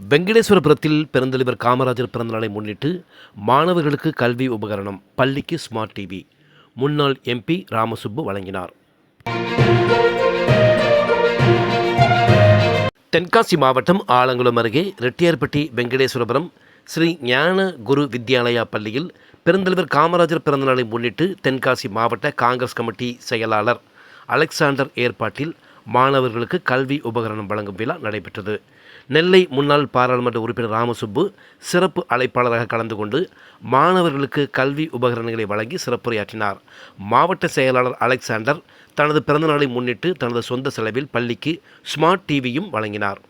வெங்கடேஸ்வரபுரத்தில் பெருந்தலைவர் காமராஜர் பிறந்தநாளை முன்னிட்டு மாணவர்களுக்கு கல்வி உபகரணம் பள்ளிக்கு ஸ்மார்ட் டிவி முன்னாள் எம்பி ராமசுப்பு வழங்கினார். தென்காசி மாவட்டம் ஆலங்குளம் அருகே ரெட்டியார்பட்டி வெங்கடேஸ்வரபுரம் ஸ்ரீ ஞான குரு வித்யாலயா பள்ளியில் பெருந்தலைவர் காமராஜர் பிறந்தநாளை முன்னிட்டு தென்காசி மாவட்ட காங்கிரஸ் கமிட்டி செயலாளர் அலெக்சாண்டர் ஏற்பாட்டில் மாணவர்களுக்கு கல்வி உபகரணம் வழங்கும் விழா நடைபெற்றது. நெல்லை முன்னாள் பாராளுமன்ற உறுப்பினர் ராமசுப்பு சிறப்பு அழைப்பாளராக கலந்து கொண்டு மாணவர்களுக்கு கல்வி உபகரணங்களை வழங்கி சிறப்புரையாற்றினார். மாவட்ட செயலாளர் அலெக்சாண்டர் தனது பிறந்தநாளை முன்னிட்டு தனது சொந்த செலவில் பள்ளிக்கு ஸ்மார்ட் டிவியும் வழங்கினார்.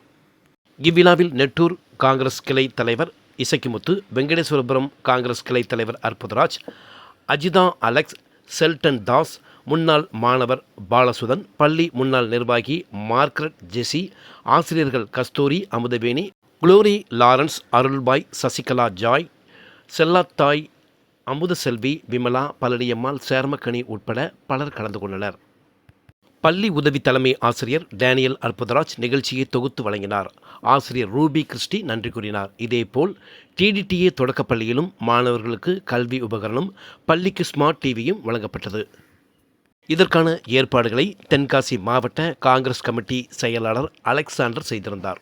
இவ்விழாவில் நெட்டூர் காங்கிரஸ் கிளை தலைவர் இசக்கிமுத்து வெங்கடேஸ்வரபுரம் காங்கிரஸ் கிளை தலைவர் அற்புதராஜ் அஜிதா அலெக்ஸ் செல்டன் தாஸ் முன்னாள் மாணவர் பாலசுதன் பள்ளி முன்னாள் நிர்வாகி மார்க்ரெட் ஜெசி ஆசிரியர்கள் Kasthuri Amuthaveni Glory Lawrence Arulbai Sasikala Joy Sellathai Amuthaselvi Vimala Palaniammal Chermakani உட்பட பலர் கலந்து கொண்டனர். பள்ளி உதவி தலைமை ஆசிரியர் டேனியல் அற்புதராஜ் நிகழ்ச்சியை தொகுத்து வழங்கினார். ஆசிரியர் ரூபி கிறிஸ்டி நன்றி கூறினார். இதேபோல் டிடிடிஏ தொடக்கப்பள்ளியிலும் மாணவர்களுக்கு கல்வி உபகரணம் பள்ளிக்கு ஸ்மார்ட் டிவியும் வழங்கப்பட்டது. இதற்கான ஏற்பாடுகளை தென்காசி மாவட்ட காங்கிரஸ் கமிட்டி செயலாளர் அலெக்சாண்டர் செய்திருந்தார்.